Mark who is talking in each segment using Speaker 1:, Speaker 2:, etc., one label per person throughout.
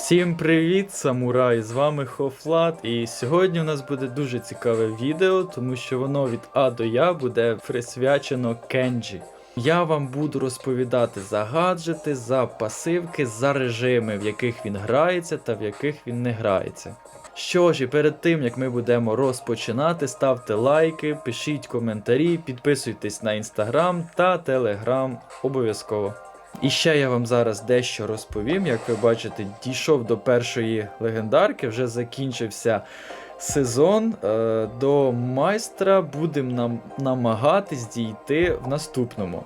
Speaker 1: Всім привіт, самурай! З вами Хофлат, і сьогодні у нас буде дуже цікаве відео, тому що воно від А до Я буде присвячено Кенджі. Я вам буду розповідати за гаджети, за пасивки, за режими, в яких він грається та в яких він не грається. Що ж, і перед тим як ми будемо розпочинати, ставте лайки, пишіть коментарі, підписуйтесь на інстаграм та телеграм обов'язково. І ще я вам зараз дещо розповім. Як ви бачите, дійшов до першої легендарки, вже закінчився сезон. Е, До майстра будемо нам намагатись дійти в наступному.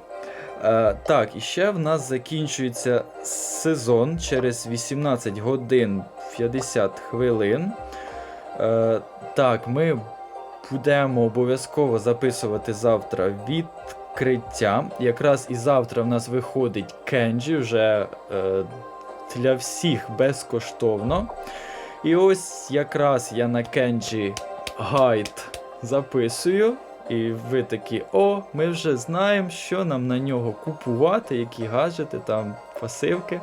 Speaker 1: Е, Так, і ще в нас закінчується сезон через 18 годин 50 хвилин. Е, Так, ми будемо обов'язково записувати завтра відкриття. Якраз і завтра в нас виходить Кенджі вже е, для всіх безкоштовно. І ось якраз я на Кенджі гайд записую. І ви такі, о, ми вже знаємо, що нам на нього купувати, які гаджети, там пасивки.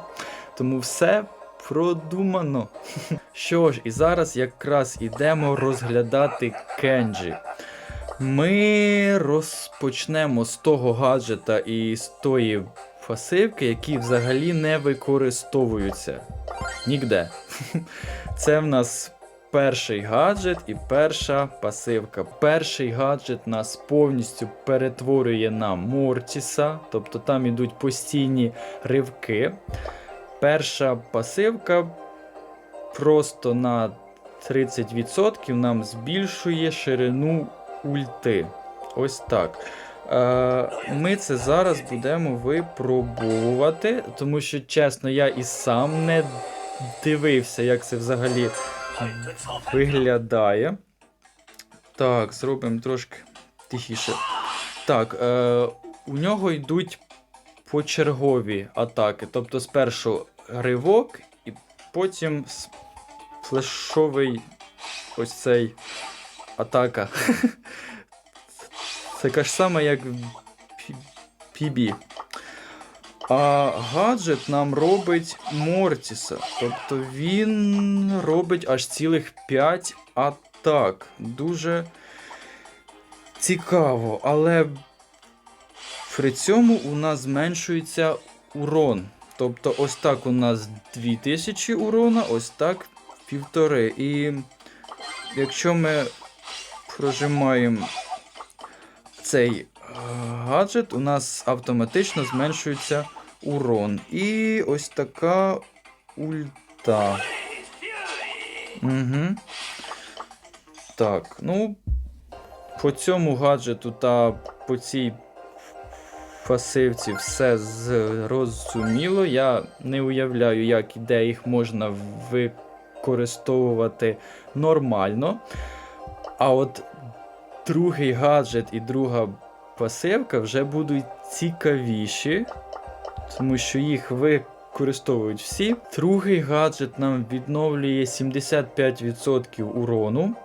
Speaker 1: Тому все продумано. Що ж, і зараз якраз ідемо розглядати Кенджі. Ми розпочнемо з того гаджета і з тої пасивки, які взагалі не використовуються нігде. Це в нас перший гаджет і перша пасивка. Перший гаджет нас повністю перетворює на Мортіса, тобто там ідуть постійні ривки. Перша пасивка просто на 30% нам збільшує ширину ульти. Ось так. Е, Ми це зараз будемо випробовувати, тому що, чесно, я і сам не дивився, як це взагалі виглядає. Так, зробимо трошки тихіше. Так, е, у нього йдуть почергові атаки. Тобто спершу ривок, і потім флешовий ось цей атака. Це така ж сама, як PB. А гаджет нам робить Мортіса. Тобто він робить аж цілих 5 атак. Дуже цікаво, але при цьому у нас зменшується урон. Тобто, ось так у нас 2000 урона, ось так півтори. І якщо ми прожимаємо цей е, гаджет, у нас автоматично зменшується урон. І ось така ульта. Угу. Так, ну. По цьому гаджету та по цій пасивці все зрозуміло. Я не уявляю, як і де їх можна використовувати нормально. А от другий гаджет і друга пасивка вже будуть цікавіші, тому що їх використовують всі. Другий гаджет нам відновлює 75% урону,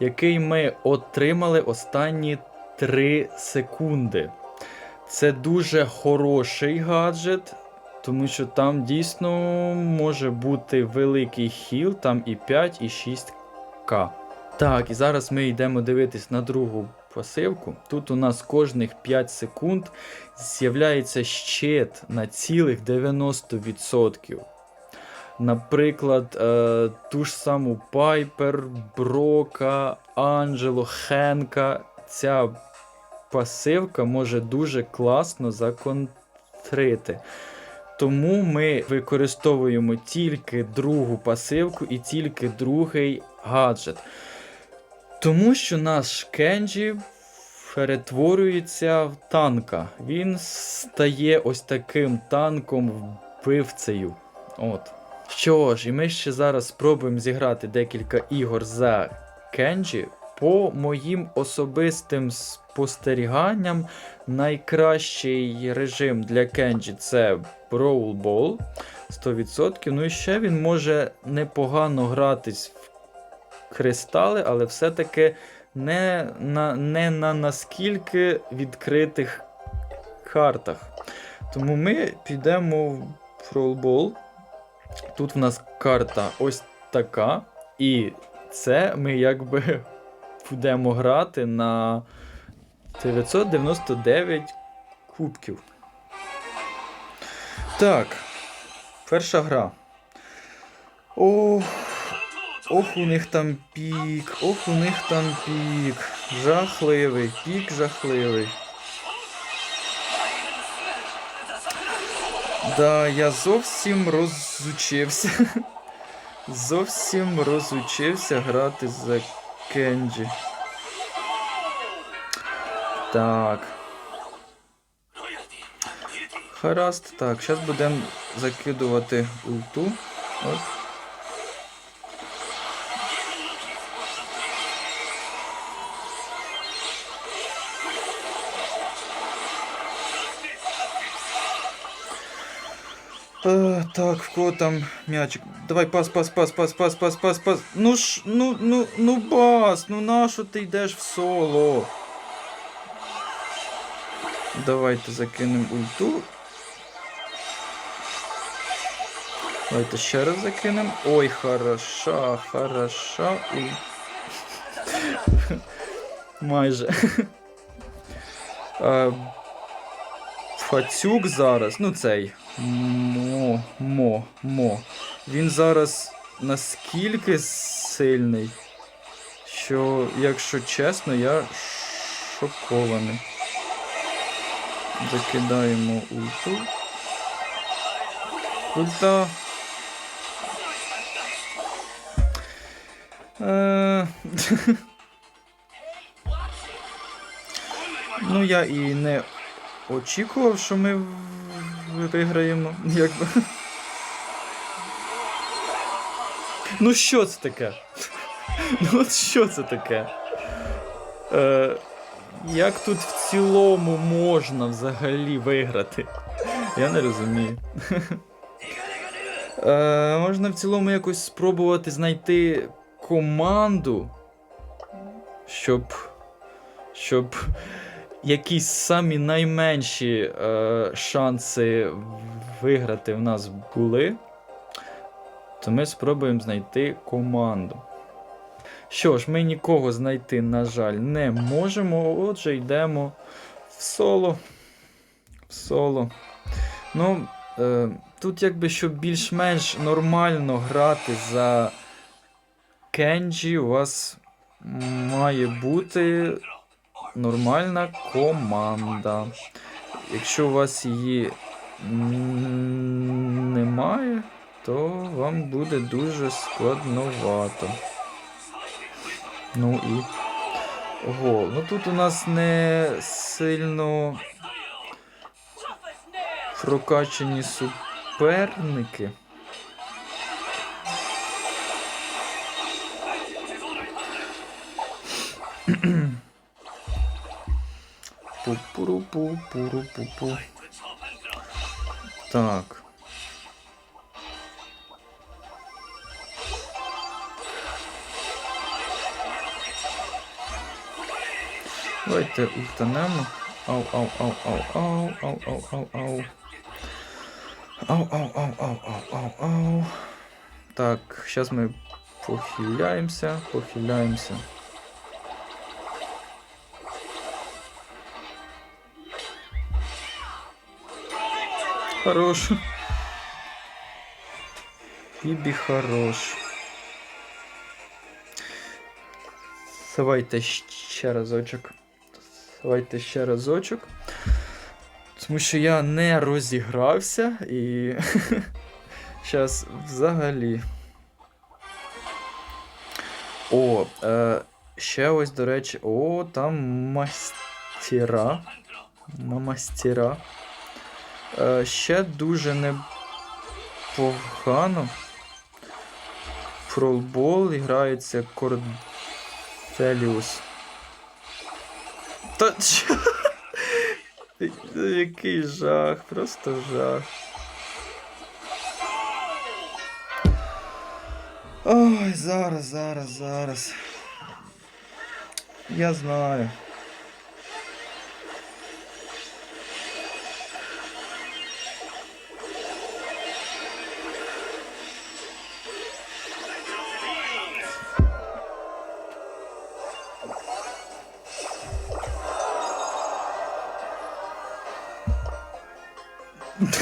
Speaker 1: який ми отримали останні 3 секунди. Це дуже хороший гаджет, тому що там дійсно може бути великий хіл, там і 5, і 6к. Так, і зараз ми йдемо дивитись на другу пасивку. Тут у нас кожних 5 секунд з'являється щит на цілих 90%. Наприклад, е, ту ж саму Пайпер, Брока, Анджело, Хенка. Ця пасивка може дуже класно законтрити. Тому ми використовуємо тільки другу пасивку і тільки другий гаджет. Тому що наш Кенджі перетворюється в танка. Він стає ось таким танком вбивцею. От. Що ж, і ми ще зараз спробуємо зіграти декілька ігор за Кенджі. По моїм особистим спостеріганням, найкращий режим для Кенджі це Brawl Ball 100%. Ну і ще він може непогано гратись в кристали, але все-таки не на, не на наскільки відкритих картах. Тому ми підемо в Ball. Тут в нас карта ось така. І це ми якби будемо грати на 999 кубків. Так. Перша гра. Ох, ох, у них там пік, ох, у них там пік. Жахливий, пік жахливий. Да, я зовсім розучився. Зовсім розучився грати за Кенджі. Так. Гаразд, так, зараз будемо закидувати ульту. От. Е, так, в кого там м'ячик? Давай пас, пас, пас, пас, пас, пас, пас, пас. Ну ж, ну, ну, ну бас, ну нащо ти йдеш в соло? Давайте закинемо ульту. Давайте ще раз закинемо. Ой, хороша, хороша. Уль... Майже. А, Фацюк зараз, ну цей. Мо, мо, мо. Він зараз наскільки сильний, що, якщо чесно, я шокований. Закидаємо ульту. Ульта. Е... ну, я і не очікував, що ми виграємо. Якби. Ну що це таке? Ну от що це таке? Е, як тут в цілому можна взагалі виграти? Я не розумію. Е, можна в цілому якось спробувати знайти команду, щоб. щоб якісь самі найменші е, шанси виграти в нас були, то ми спробуємо знайти команду. Що ж, ми нікого знайти, на жаль, не можемо. Отже, йдемо в соло. В соло. Ну, е, тут, якби, щоб більш-менш нормально грати за Кенджі, у вас має бути нормальна команда. Якщо у вас її немає, то вам буде дуже складновато. Ну і гол. Ну тут у нас не сильно прокачані суперники. Пу-пу-ру-пу-пу-ру-пу-пу. Так. Давайте ультанемо. Ау-ау-ау-ау-ау, ау-ау-ау-ау. Ау-ау-ау-ау-ау-ау-ау. Так, сейчас мы похиляемся. Похиляемся. Хорош. Бібі хорош. Давайте ще разочок. Давайте ще разочок. Тому що я не розігрався і. Зараз взагалі. О, е, ще ось, до речі, о, там мастера. Мастера. Е, ще дуже непогано. Фролбол грається Корделіус. Та чо? Який жах, просто жах. Ой, зараз, зараз, зараз. Я знаю.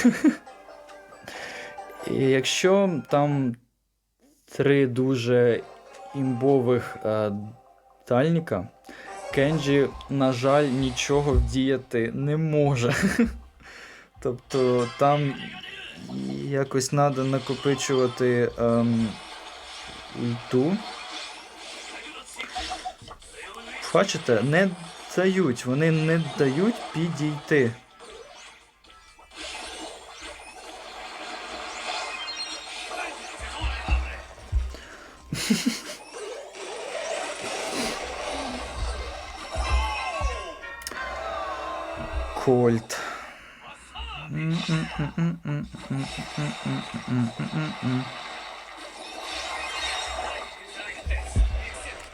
Speaker 1: І якщо там три дуже імбових е, дальніка, Кенджі, на жаль, нічого вдіяти не може. Тобто там якось треба накопичувати ем, ульту. Бачите, не дають, вони не дають підійти. Кольт.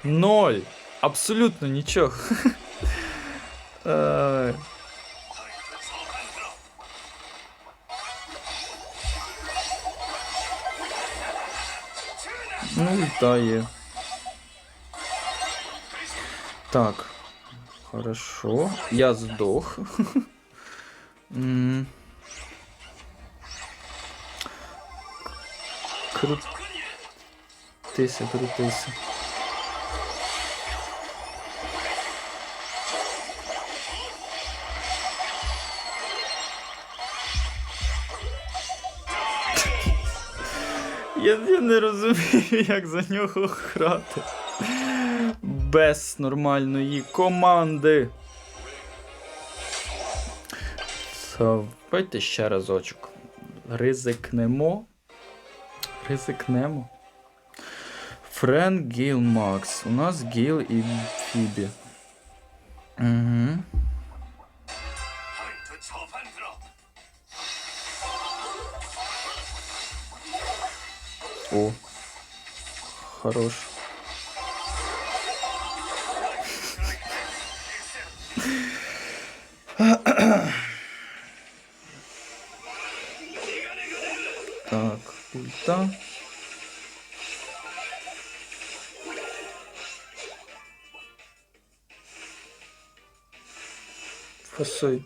Speaker 1: Ноль. Абсолютно нічого. Е, Ну, літає. Так. Хорошо. Я здох. Крутися, крутися. Я не розумію, як за нього грати. Без нормальної команди. Давайте ще разочок. Ризикнемо. Ризикнемо. Френк Гейл Макс. У нас Гейл і Фібі. Угу. О. Хорош. Так, ульта. Фасой.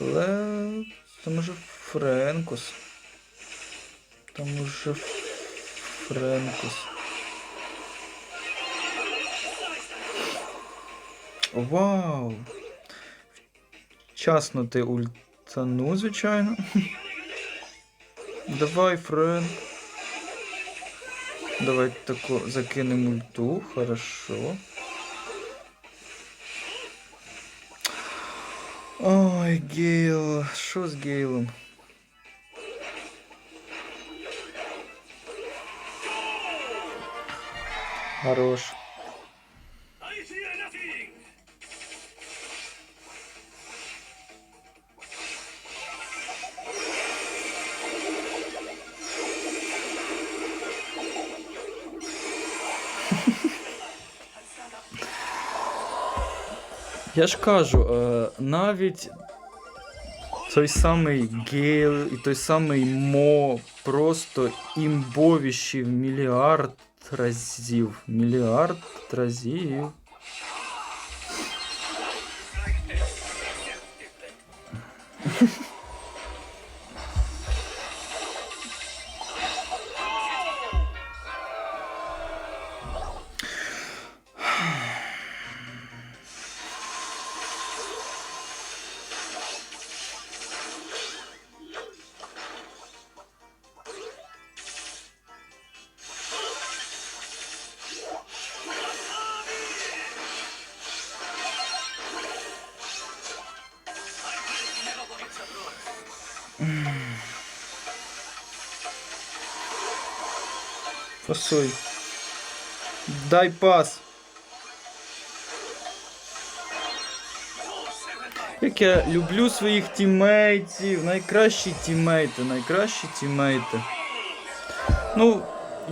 Speaker 1: Але це може Френкус. Там уже Френкус. Вау! Вчасно ультану, звичайно. Давай, Френк. Давай тако закинемо ульту, хорошо. Ой, Гейл, що з Гейлом? Хорош. Я ж кажу, е, навіть той самий Гейл і той самий Мо просто імбовіші в мільярд разів. Мільярд разів. Фасуй. Дай пас. Як я люблю своїх тімейтів, найкращі тімейти, найкращі тімейти. Ну,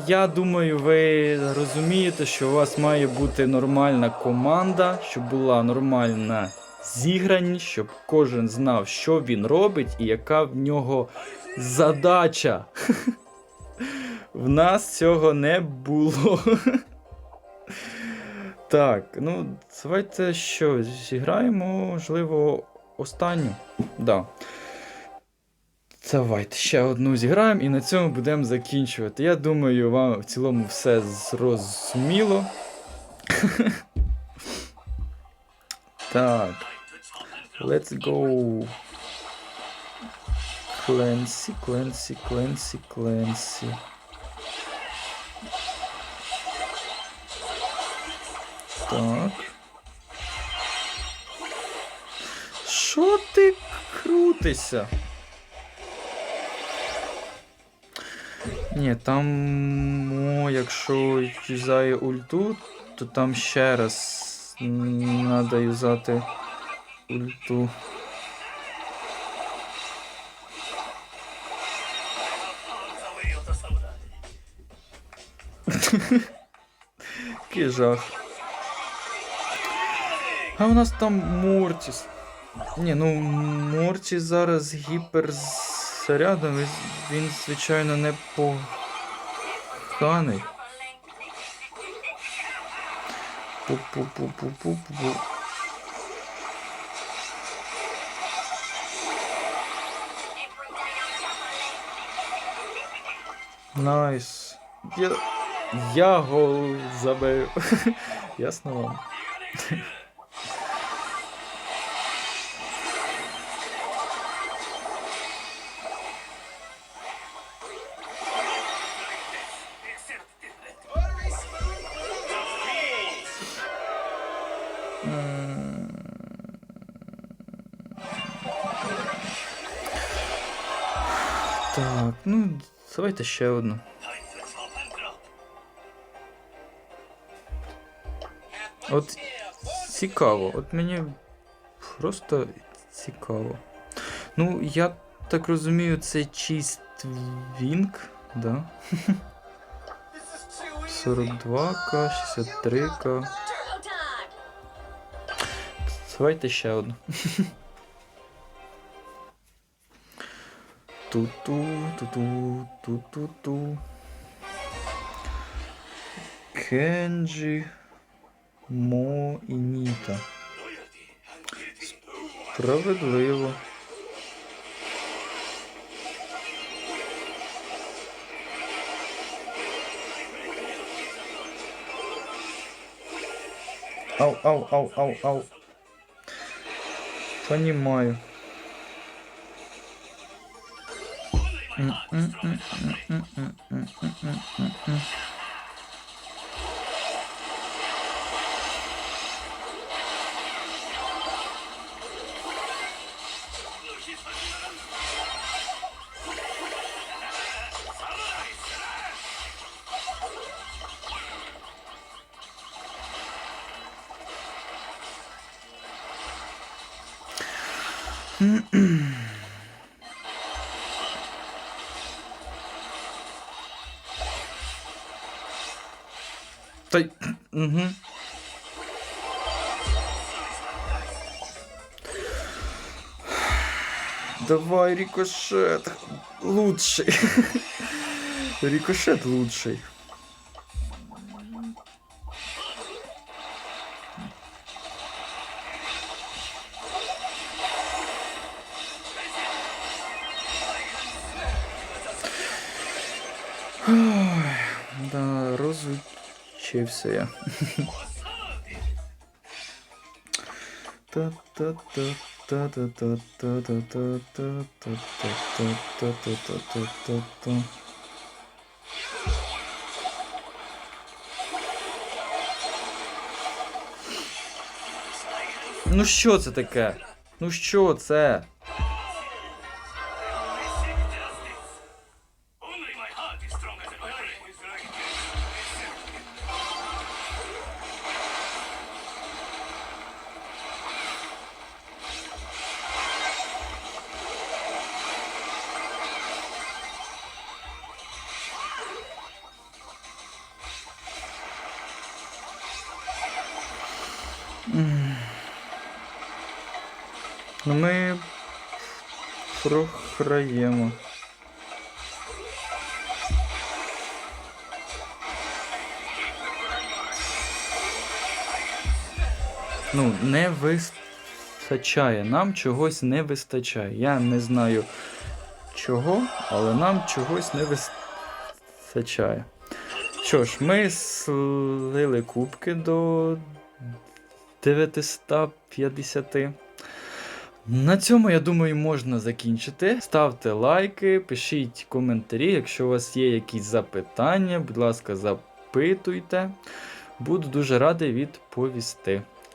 Speaker 1: я думаю, ви розумієте, що у вас має бути нормальна команда, щоб була нормальна зіграність, щоб кожен знав, що він робить і яка в нього задача. В нас цього не було. Так, ну, давайте що, зіграємо, можливо, останню. Да. Давайте ще одну зіграємо і на цьому будемо закінчувати. Я думаю, вам в цілому все зрозуміло. так. Let's go. Кленсі, Кленсі, Кленсі, Кленсі. Так. Що ти крутишся? Ні, там, о, якщо юзає ульту, то там ще раз треба юзати ульту. Який жах. А у нас там Мортіс. Ні, ну Мортіс зараз гіпер зарядом, він, звичайно, не поганий. Пу-пу-пу-пу-пу-пу. Найс. Я, я гол забив. Ясно вам. Так, ну, давайте ще одну. От цікаво, от мені просто цікаво. Ну, я так розумію, це чийсь твінк, да? 42к, 63к. Давайте ще одну. Ту-ту, ту-ту, ту-ту-ту. Кенджі Мо і Ніта. Справедливо. Ау, ау, ау, ау, ау. Понимаю. М-м-м-м-м-м-м-м-м. Та. Угу. Давай, рикошет. Лучший. Рикошет лучший. все. Ну що це таке? Ну що це? Ну, не вистачає. Нам чогось не вистачає. Я не знаю чого, але нам чогось не вистачає. Що ж, ми слили кубки до 950. На цьому, я думаю, можна закінчити. Ставте лайки, пишіть коментарі, якщо у вас є якісь запитання, будь ласка, запитуйте. Буду дуже радий відповісти.